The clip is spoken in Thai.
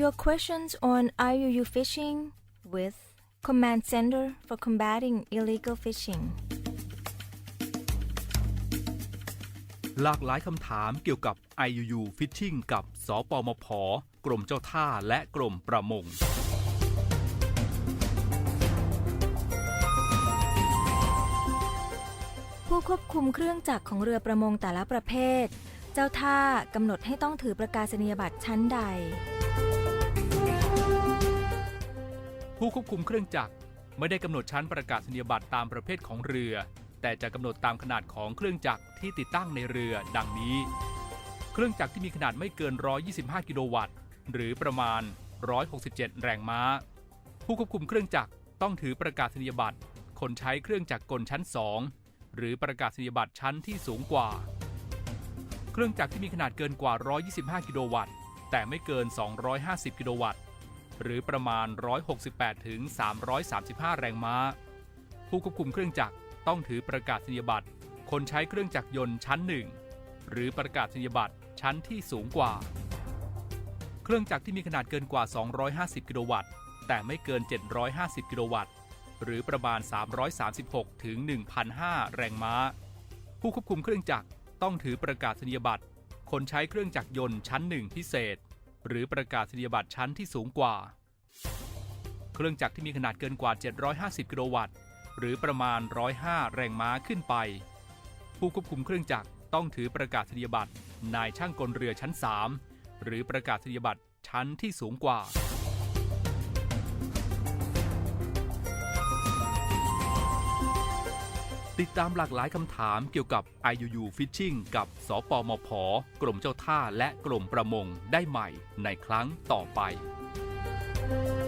Your questions on IUU fishing with Command Center for Combating Illegal Fishing. หลากหลายคำถามเกี่ยวกับ IUU Fishing กับ สปมพ กรมเจ้าท่าและกรมประมง ผู้ควบคุมเครื่องจักรของเรือประมงแต่ละประเภท เจ้าท่ากำหนดให้ต้องถือประกาศนียบัตรชั้นใด ผู้ควบคุมเครื่องจักรไม่ได้กำหนดชั้นประกาศนียบัตรตามประเภทของเรือ แต่จะกำหนดตามขนาดของเครื่องจักรที่ติดตั้งในเรือดังนี้ เครื่องจักรที่มีขนาดไม่เกิน 125 กิโลวัตต์ หรือประมาณ 167 แรงม้า ผู้ควบคุมเครื่องจักรต้องถือประกาศนียบัตรคนใช้เครื่องจักรกลชั้น 2 หรือประกาศนียบัตรชั้นที่สูงกว่า เครื่องจักรที่มีขนาดเกินกว่า 125 กิโลวัตต์ แต่ไม่เกิน 250 กิโลวัตต์ หรือประมาณ 168 ถึง 335 แรงม้า ผู้ควบคุมเครื่องจักรต้องถือประกาศนียบัตร คนใช้เครื่องจักรยนต์ชั้นหนึ่งหรือประกาศนียบัตรชั้นที่สูงกว่า เครื่องจักรที่มีขนาดเกินกว่า 250 กิโลวัตต์ แต่ไม่เกิน 750 กิโลวัตต์ หรือประมาณ 336 ถึง 1,005 แรงม้า ผู้ควบคุมเครื่องจักรต้องถือประกาศนียบัตร คนใช้เครื่องจักรยนต์ชั้นหนึ่งพิเศษ หรือประกาศนียบัตรชั้นที่สูงกว่า เครื่องจักรที่มีขนาดเกินกว่า 750 กิโลวัตต์ หรือประมาณ 105 แรงม้าขึ้นไป ผู้ควบคุมเครื่องจักรต้องถือประกาศนียบัตรนายช่างกลเรือชั้น 3 หรือประกาศนียบัตรชั้นที่สูงกว่า ติดตามหลากหลายคำถามเกี่ยวกับ IUU Fishing กับ สปมพ กรมเจ้าท่าและกรมประมงได้ใหม่ในครั้งต่อไป thank you